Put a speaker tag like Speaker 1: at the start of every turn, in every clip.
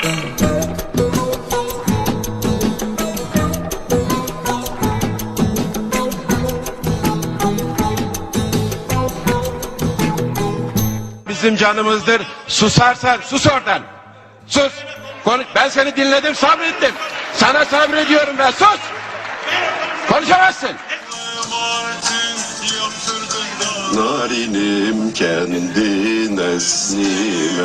Speaker 1: Bizim canımızdır. Susarsan sus oradan. Sus. Konuş. Ben seni dinledim sabrettim. Sana sabrediyorum ben sus. Konuşamazsın.
Speaker 2: Narinim kendi neslime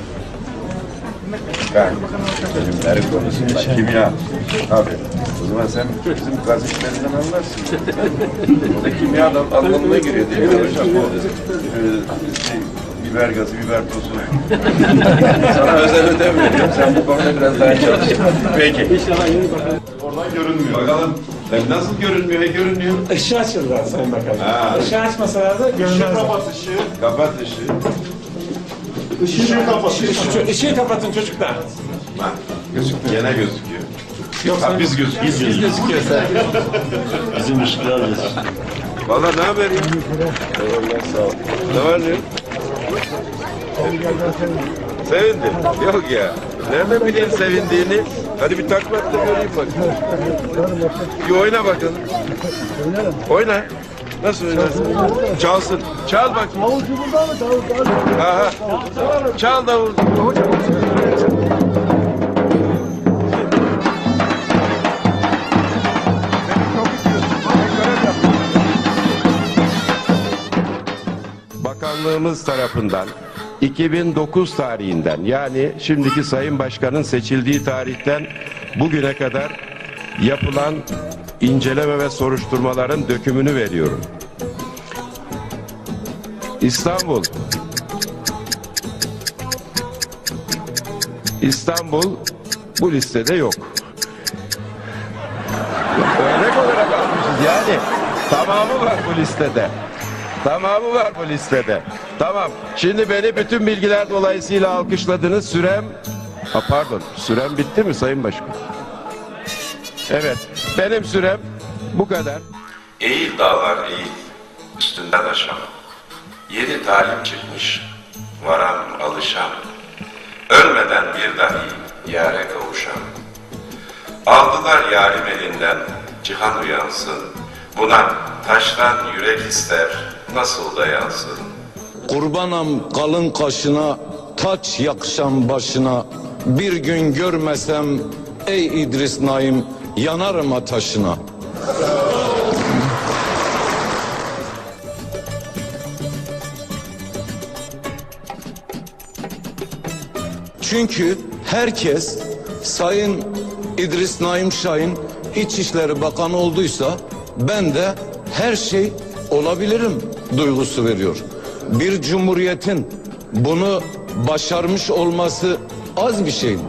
Speaker 3: Ben bölümleri konusunda kimya. Abi o zaman sen bizim gaz işlerinden anlarsın. Orada kimya da anlamına giriyor değil mi hocam? Bu e, şey, biber gazı, biber tozu. Sana özel ödev veriyorum. Sen bu konuda biraz daha çalış. Peki. Oradan görünmüyor. Bakalım. Sen nasıl görünmüyor? Ne görünüyor?
Speaker 4: Işığı açırlar Sayın Bakanım.
Speaker 3: Ha.
Speaker 4: Işığı açmasalar da görmezler.
Speaker 3: Kapat ışığı.
Speaker 4: Işığı kapatın. Işığı, kapatın çocuklar.
Speaker 3: Bak, gözükmüyor. Gene gözüküyor. Ha, biz gözüküyoruz. Biz,
Speaker 4: gözüküyoruz.
Speaker 5: Bizim ışıklar
Speaker 3: Valla ne haber ya? Eyvallah sağ ol. Ne var ne? yok? Sevindim. Yok ya. Nereden bileyim sevindiğini? Hadi bir takla da göreyim bak. Bir oyna bakalım. Oyna. Nasıl oynarsın? Çalsın. Çal bakayım. Davulcu burada mı? Davul, Aha. Çal davul.
Speaker 1: Bakanlığımız tarafından 2009 tarihinden yani şimdiki Sayın Başkan'ın seçildiği tarihten bugüne kadar yapılan inceleme ve soruşturmaların dökümünü veriyorum. İstanbul İstanbul bu listede yok. Örnek olarak almışız yani. Tamamı var bu listede. Tamamı var bu listede. Tamam. Şimdi beni bütün bilgiler dolayısıyla alkışladınız. Sürem... Ha, pardon. Sürem bitti mi Sayın Başkan? Evet. Benim sürem bu kadar.
Speaker 6: Eğil dağlar eğil, üstünden aşan. Yeni talim çıkmış, varan alışan. Ölmeden bir dahi yare kavuşan. Aldılar yarim elinden, cihan uyansın. Buna taştan yürek ister, nasıl dayansın?
Speaker 7: Kurbanam kalın kaşına, taç yakşam başına. Bir gün görmesem ey İdris Naim yanarım ateşine. Çünkü herkes Sayın İdris Naim Şahin İçişleri Bakanı olduysa ben de her şey olabilirim duygusu veriyor. Bir cumhuriyetin bunu başarmış olması az bir şey mi?